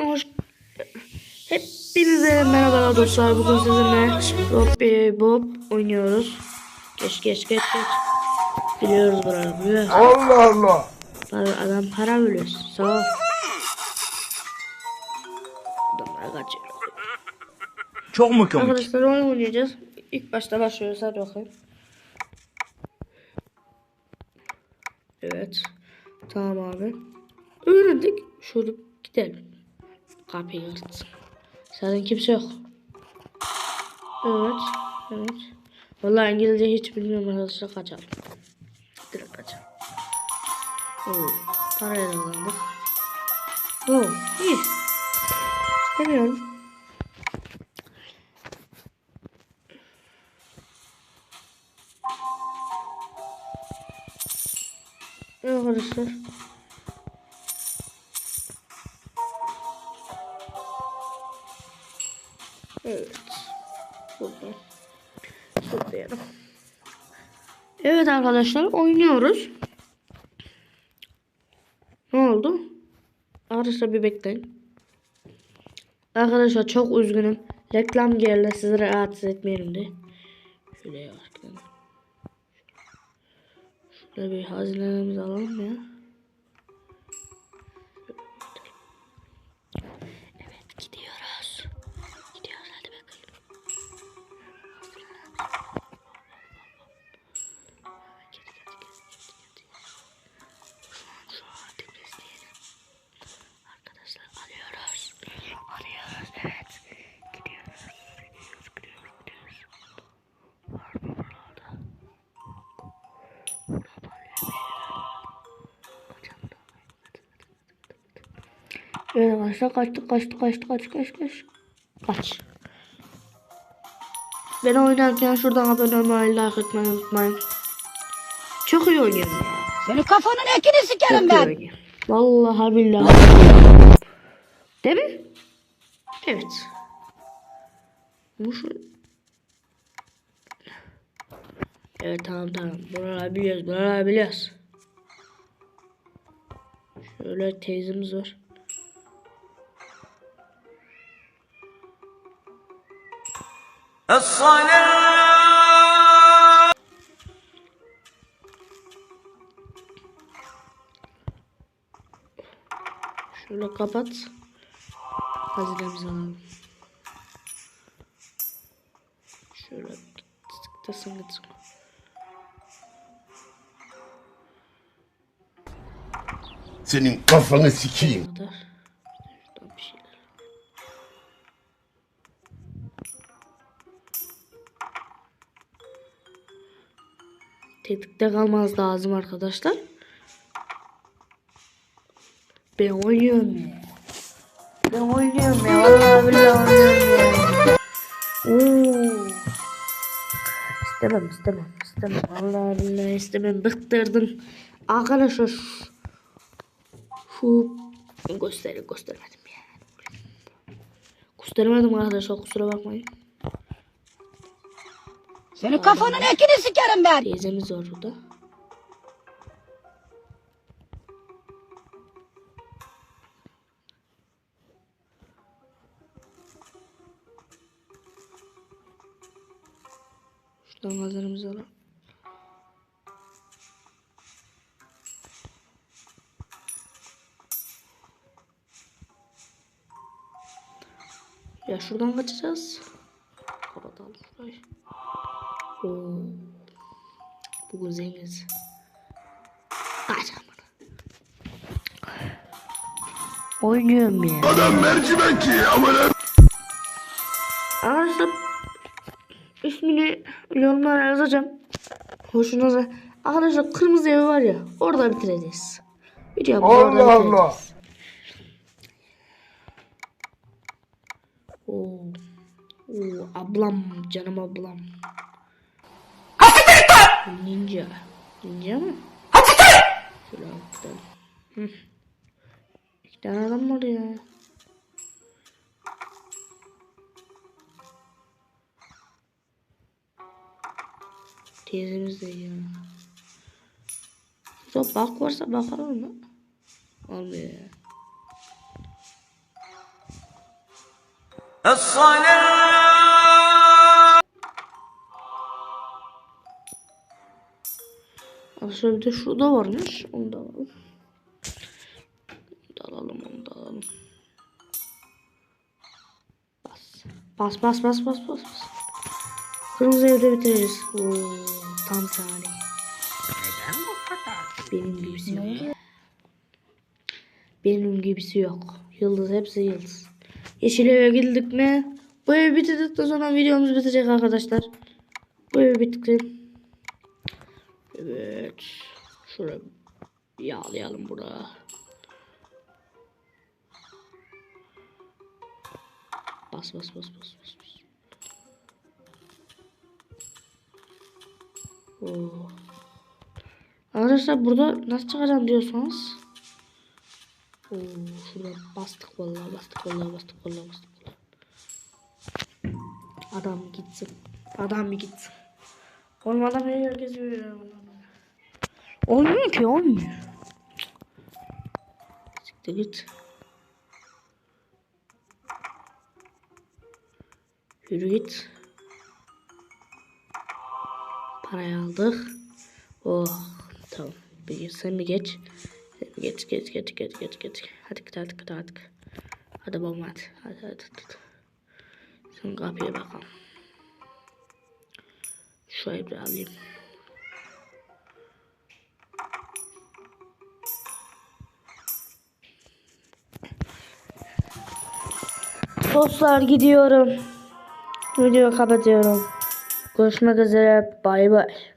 Hoş Hepinize merhabalar dostlar. Bugün sizinle Rob Bob oynuyoruz. Geç geç geç geç. Biliyoruz buraları biliyoruz. Allah Allah. Para, adam para veriyor. Sağ ol. Adamlar kaçıyor. Çok mu komik? Arkadaşlar oyun oynayacağız. İlk başta başlıyoruz. Hadi bakayım. Evet. Tamam abi. Öğrendik. Şurada gidelim. Kapıyı yırtsın. Zaten kimse yok. Evet. Evet. Vallahi İngilizce hiç bilmiyorum arkadaşlar. Kaçalım. Direkt kaçalım. Oo. Parayı da kazandık. Oo. iyi. İstemiyorum. Arkadaşlar. Toplayalım. Evet arkadaşlar oynuyoruz. Ne oldu? Arkadaşlar bir bekleyin. Arkadaşlar çok üzgünüm. Reklam geldi sizi rahatsız etmeyelim diye. Şöyle yavaş gidelim. Şöyle bir hazinelerimizi alalım ya. Evet arkadaşlar kaçtık kaçtık kaçtık kaç kaç kaç. Kaç. Ben oynarken şuradan abone olmayı like etmeyi unutmayın. Çok iyi oynuyorum ya. Senin kafanın ekini sikerim Çok ben. Vallahi billahi. Değil mi? Evet. Bu şu... Evet tamam tamam. Buraları biliyoruz. Buraları biliyoruz. Şöyle teyzemiz var. Şöyle kapat. Hazinemizi alalım. Şöyle tıktasın gitsin. Senin kafanı sikeyim. Bu Tetikte kalmaz lazım arkadaşlar. Ben oynuyorum ya. Ben oynuyorum ya. Vallahi oynuyorum ya. Oo. İstemem istemem istemem. Vallahi billahi istemem. Bıktırdın. Arkadaşlar şu- şu göstermedim ya. Göstermedim arkadaşlar kusura bakmayın. Senin kafanın ekini sikerim ben. Teyzemiz var burada. Şuradan malzememizi alalım. Ya şuradan kaçacağız. Kapatalım şurayı. Oo. Bugün zenginiz. Kaç amına. Oynuyorum ya. Adam mercimek ki amına. Arkadaşlar ismini yorumlara yazacağım. Hoşunuza. Arkadaşlar kırmızı evi var ya orada bitireceğiz. Videomuzu orada Allah bitireceğiz. Allah. Oo. Oo, ablam canım ablam. Ninja. Ninja mı? Şöyle gidelim. Hı. İki tane adam var ya. Teyzemiz de ya. Burada bak varsa bakalım mı? Olmuyor ya. Aslında bir de şurada varmış. Onu da alalım. Onu da alalım, onu da alalım. Bas. Bas, bas, bas, bas, bas. bas. Kırmızı evde bitiririz. Oo, tam saniye. Neden bu kadar? Benim gibisi yok. Benim gibisi yok. Yıldız hepsi yıldız. Yeşil eve girdik mi? Bu evi bitirdikten sonra videomuz bitecek arkadaşlar. Bu evi bitti. Evet. Şuraya yağlayalım buraya. Bas bas bas bas bas. bas. Oo. Arkadaşlar burada nasıl çıkacağım diyorsanız. Oo, şurada bastık vallahi bastık vallahi bastık vallahi bastık vallahi. Adam gitsin. Adam bir gitsin. Oğlum adam her yer geziyor. Olmuyor ki olmuyor. Siktir git. Yürü git. Parayı aldık. Oh tamam. Bir, geç. Sen bir geç geç geç geç geç geç. Hadi git hadi git hadi. Hadi babam hadi. Hadi hadi. hadi. Sen kapıya bakalım. Şurayı bir alayım. Dostlar gidiyorum. Videoyu kapatıyorum. Görüşmek üzere. Bay bay.